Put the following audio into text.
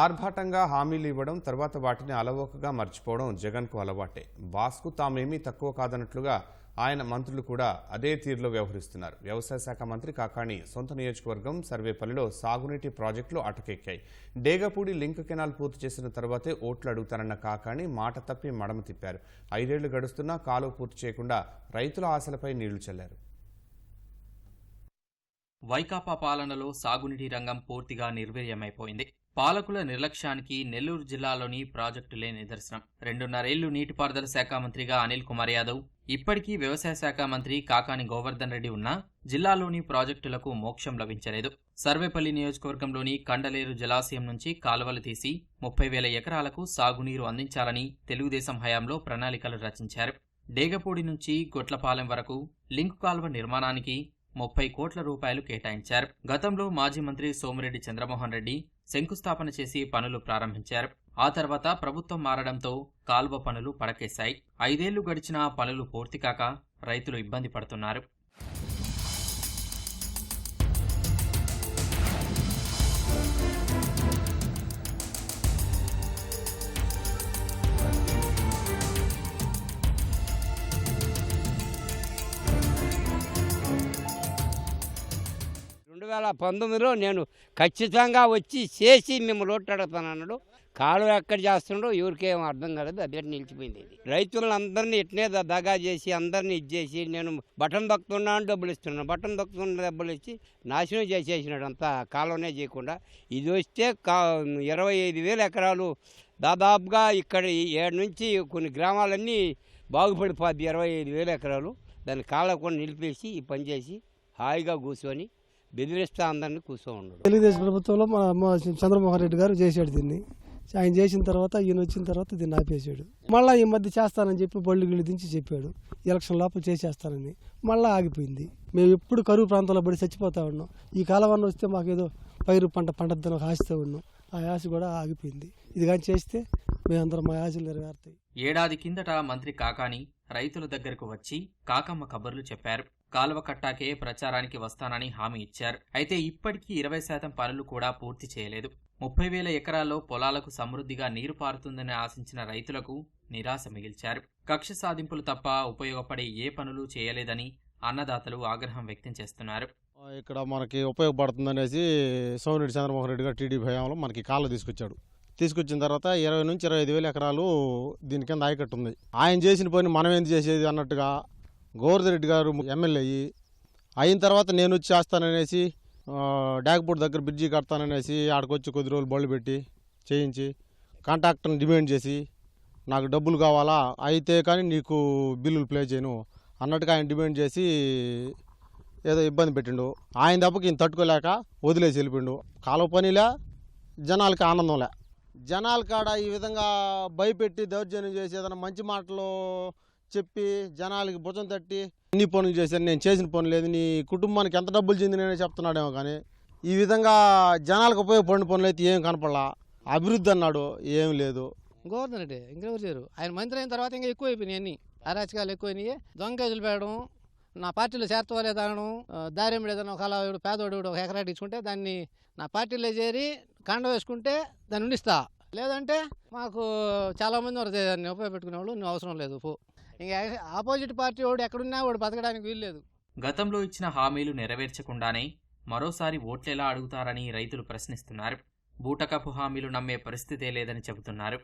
ఆర్భాటంగా హామీలు ఇవ్వడం తర్వాత వాటిని అలవోకగా మర్చిపోవడం జగన్కు అలవాటే. బాస్కు తామేమీ తక్కువ కాదన్నట్లుగా ఆయన మంత్రులు కూడా అదే తీరులో వ్యవహరిస్తున్నారు. వ్యవసాయ శాఖ మంత్రి కాకాణి సొంత నియోజకవర్గం సర్వేపల్లిలో సాగునీటి ప్రాజెక్టులు అటకెక్కాయి. డేగపూడి లింక్ కెనాల్ పూర్తి చేసిన తర్వాతే ఓట్లు అడుగుతారన్న కాకాణి మాట తప్పి మడమ తిప్పారు. ఐదేళ్ళు గడుస్తున్నా కాలువ పూర్తి చేయకుండా రైతుల ఆశలపై నీళ్ళు చల్లారు. వైకాపా పాలనలో సాగునీటి రంగం పూర్తిగా నిర్వీర్యమైపోయింది. పాలకుల నిర్లక్ష్యానికి నెల్లూరు జిల్లాలోని ప్రాజెక్టులే నిదర్శనం. రెండున్నరేళ్ళు నీటిపారుదల శాఖ మంత్రిగా అనిల్ కుమార్ యాదవ్ ఇప్పటికీ వ్యవసాయ శాఖ మంత్రి కాకాని గోవర్ధన్ రెడ్డి ఉన్నా జిల్లాలోని ప్రాజెక్టులకు మోక్షం లభించలేదు. సర్వేపల్లి నియోజకవర్గంలోని కండలేరు జలాశయం నుంచి కాలువలు తీసి ముప్పై వేల ఎకరాలకు సాగునీరు అందించాలని తెలుగుదేశం హయాంలో ప్రణాళికలు రచించారు. డేగపూడి నుంచి గొట్లపాలెం వరకు లింక్ కాలువ నిర్మాణానికి ముప్పై కోట్ల రూపాయలు కేటాయించారు. గతంలో మాజీ మంత్రి సోమిరెడ్డి చంద్రమోహన్ రెడ్డి శంకుస్థాపన చేసి పనులు ప్రారంభించారు. ఆ తర్వాత ప్రభుత్వం మారడంతో కాల్వ పనులు పడకేశాయి. ఐదేళ్ళు గడిచినా పనులు పూర్తి కాక రైతులు ఇబ్బంది పడుతున్నారు. వేల పంతొమ్మిదిలో నేను ఖచ్చితంగా వచ్చి చేసి మేము అడుగుతాను అన్నాడు. కాలువ ఎక్కడ చేస్తుండో ఎవరికేం అర్థం కాలేదు. అదే నిలిచిపోయింది ఇది. రైతులందరినీ ఇట్నే దగా చేసి అందరినీ ఇచ్చేసి నేను బటన్ దొక్కుతున్నాను డబ్బులు ఇస్తున్నాను. బటన్ దొక్కుతున్న డబ్బులు ఇచ్చి నాశనం చేసేసినాడు. అంతా కాలువనే చేయకుండా. ఇది వస్తే కా ఇరవై ఐదు వేల ఎకరాలు దాదాపుగా ఇక్కడ ఏడు నుంచి కొన్ని గ్రామాలన్నీ బాగుపడిపోద్ది. ఇరవై ఐదు వేల ఎకరాలు. దాన్ని కాలకుండా నిలిపేసి ఈ పని చేసి హాయిగా కూర్చొని బెదిరిస్తా అందరినీ కూర్చో ఉన్నాడు తెలుగుదేశం ప్రభుత్వంలో మా మా చంద్రమోహన్ రెడ్డి గారు చేశాడు దీన్ని. ఆయన చేసిన తర్వాత ఈయన వచ్చిన తర్వాత దీన్ని ఆపేశాడు. మళ్ళీ ఈ మధ్య చేస్తానని చెప్పి బళ్ళు గిళ్ళు దించి చెప్పాడు. ఎలక్షన్ లోపల చేసేస్తానని. మళ్ళీ ఆగిపోయింది. మేము ఎప్పుడు కరువు ప్రాంతంలో పడి చచ్చిపోతా ఉన్నాం. ఈ కాలవన్న వస్తే మాకేదో పైరు పంట పంటద్దని ఒక ఆశతో ఉన్నాం. ఆ ఆశ కూడా ఆగిపోయింది. ఇది కానీ చేస్తే మేమందరం మా ఆశలు నెరవేరుతాయి. ఏడాది కిందట మంత్రి కాకాని రైతుల దగ్గరకు వచ్చి కాకమ్మ కబుర్లు చెప్పారు. కాలువ కట్టాకే ప్రచారానికి వస్తానని హామీ ఇచ్చారు. అయితే ఇప్పటికీ ఇరవై శాతం పనులు కూడా పూర్తి చేయలేదు. ముప్పై వేల ఎకరాల్లో పొలాలకు సమృద్ధిగా నీరు పారుతుందని ఆశించిన రైతులకు నిరాశ మిగిల్చారు. కక్ష సాధింపులు తప్ప ఉపయోగపడే ఏ పనులు చేయలేదని అన్నదాతలు ఆగ్రహం వ్యక్తం చేస్తున్నారు. ఇక్కడ మనకి ఉపయోగపడుతుందనేసి సోమిరెడ్డి చంద్రమోహన్ రెడ్డి గారు టీడీపీ హయాంలో మనకి కాళ్ళు తీసుకొచ్చాడు. తీసుకొచ్చిన తర్వాత ఇరవై నుంచి ఇరవై ఐదు వేల ఎకరాలు దీని కింద ఆయకట్టు ఉంది ఆయన చేసిన పని మనం ఏంది చేసేది అన్నట్టుగా గోవర్ధరెడ్డి గారు ఎమ్మెల్యే అయ్యి అయిన తర్వాత నేను వచ్చి చేస్తాననేసి ఆ, దగ్గర బ్రిడ్జి కడతాననేసి ఆడకొచ్చి కొద్ది రోజులు బళ్ళు పెట్టి చేయించి కాంట్రాక్టర్ని డిమాండ్ చేసి నాకు డబ్బులు కావాలా? అయితే కానీ నీకు బిల్లులు ప్లే చేయను అన్నట్టుగా ఆయన డిమాండ్ చేసి ఏదో ఇబ్బంది పెట్టిండు. ఆయన దెబ్బకి ఈయన తట్టుకోలేక వదిలేసి వెళ్ళిపోయిండు. కాలువ పనిలే జనాలకి ఆనందంలే. జనాల కాడ ఈ విధంగా భయపెట్టి దౌర్జన్యం చేసి ఏదైనా మంచి మాటలు చెప్పి జనాలకి భుజం తట్టి అన్ని పనులు చేశాను నేను చేసిన పని లేదు నీ కుటుంబానికి ఎంత డబ్బులు చెంది నేనే చెప్తున్నాడేమో కానీ ఈ విధంగా జనాలకు ఉపయోగపడిన పనులు అయితే ఏం కనపడలా. అభివృద్ధి అన్నాడు ఏం లేదు. గోవర్ధన్ రెడ్డి ఇంకెవరు చేయరు. ఆయన మంత్రి అయిన తర్వాత ఇంకా ఎక్కువ అయిపోయినాయి అన్ని. అరాచకాలు ఎక్కువైనాయి. దొంగ కేసులు నా పార్టీలో చేర్తవాలే తాగడం దారిమిడి ఏదైనా ఒక పేదోడు ఒక ఎకరా ఇచ్చుకుంటే దాన్ని నా పార్టీలో చేరి కండ వేసుకుంటే దాన్ని ఉండిస్తా. లేదంటే మాకు చాలా మంది దాన్ని ఉపయోగపెట్టుకునే వాళ్ళు నువ్వు అవసరం లేదు పో. ఇంకా ఆపోజిట్ పార్టీ వాడు ఎక్కడున్నా వాడు బతకడానికి వీల్లేదు గతంలో ఇచ్చిన హామీలు నెరవేర్చకుండానే మరోసారి ఓట్లెలా అడుగుతారని రైతులు ప్రశ్నిస్తున్నారు. బూటకపు హామీలు నమ్మే పరిస్థితే లేదని చెబుతున్నారు.